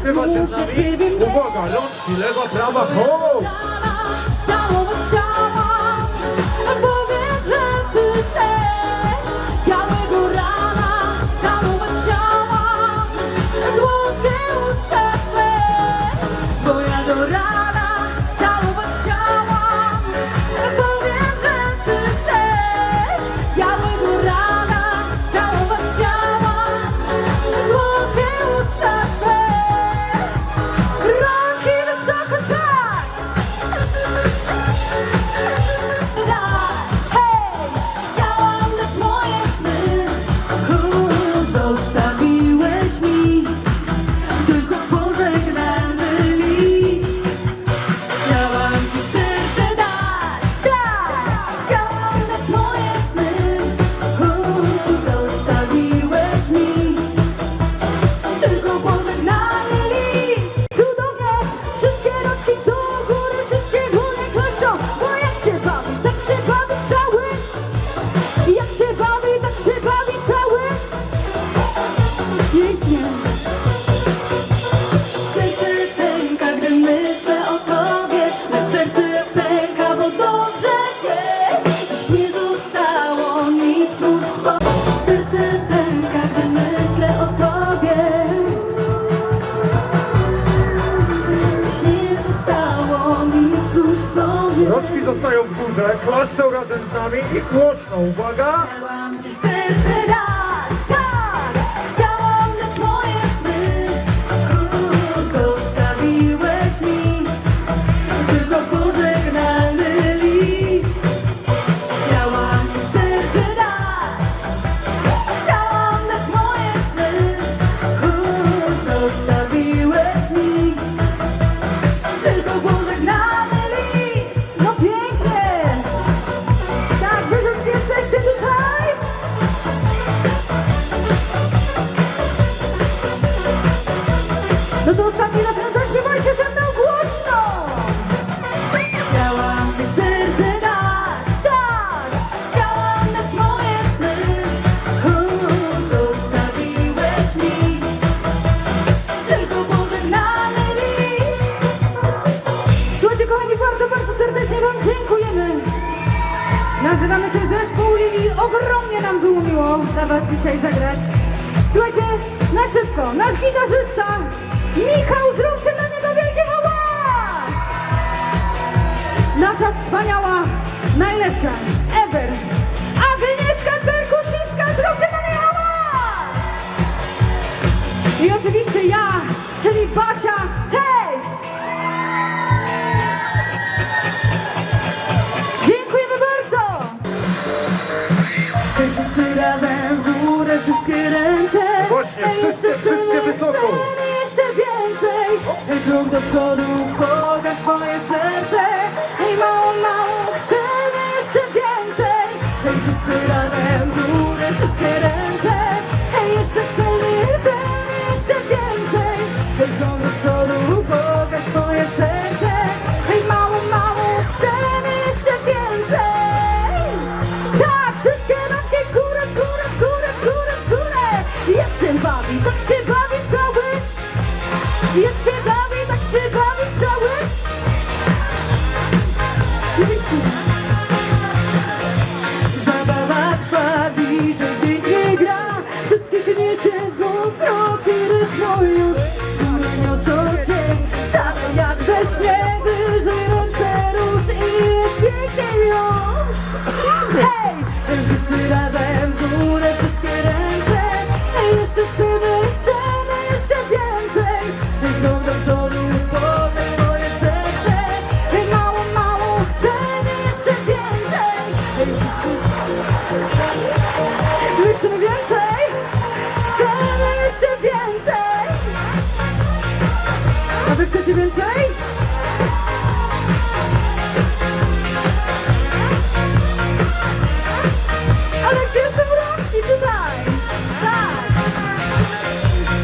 śpiewacie z nami? Uwaga, rączki, lewa, prawa, ho! są razem z nami i głośno, uwaga! Ci serce, No to ostatni refren zaśpiewajcie ze mną głośno! Chciałam ci serce dać, tak! Chciałam dać moje sny. O, zostawiłeś mi tylko pożegnany list. Słuchajcie kochani, bardzo, bardzo serdecznie wam dziękujemy. Nazywamy się Zespół Lili. Ogromnie nam było miło dla was dzisiaj zagrać. Słuchajcie, na szybko, nasz gitarzysta Michał, zróbcie dla niego wielki hałas! Nasza wspaniała, najlepsza, ever, Agnieszka Perkusistka, zróbcie dla niej hałas! I oczywiście ja, czyli Basia, the sun. You should love me, but you love me so wy chcecie więcej? Ale gdzie są rączki tutaj? Tak!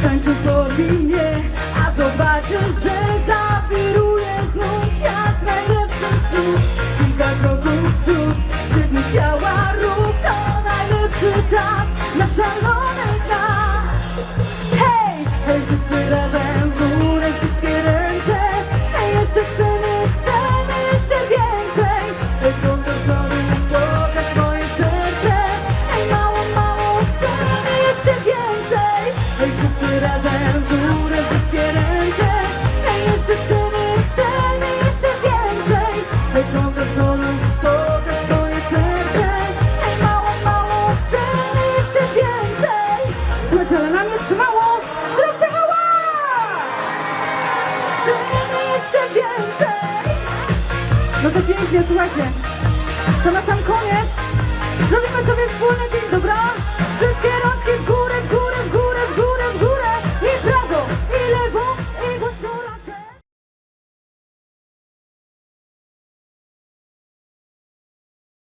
Tańczę po linie, a zobaczysz, że zawiruje znów świat najlepszych snów. Kilka kroków w przód, szybnie ciała rób, to najlepszy czas na szalony pięknie, słuchajcie. To na sam koniec zrobimy sobie wspólny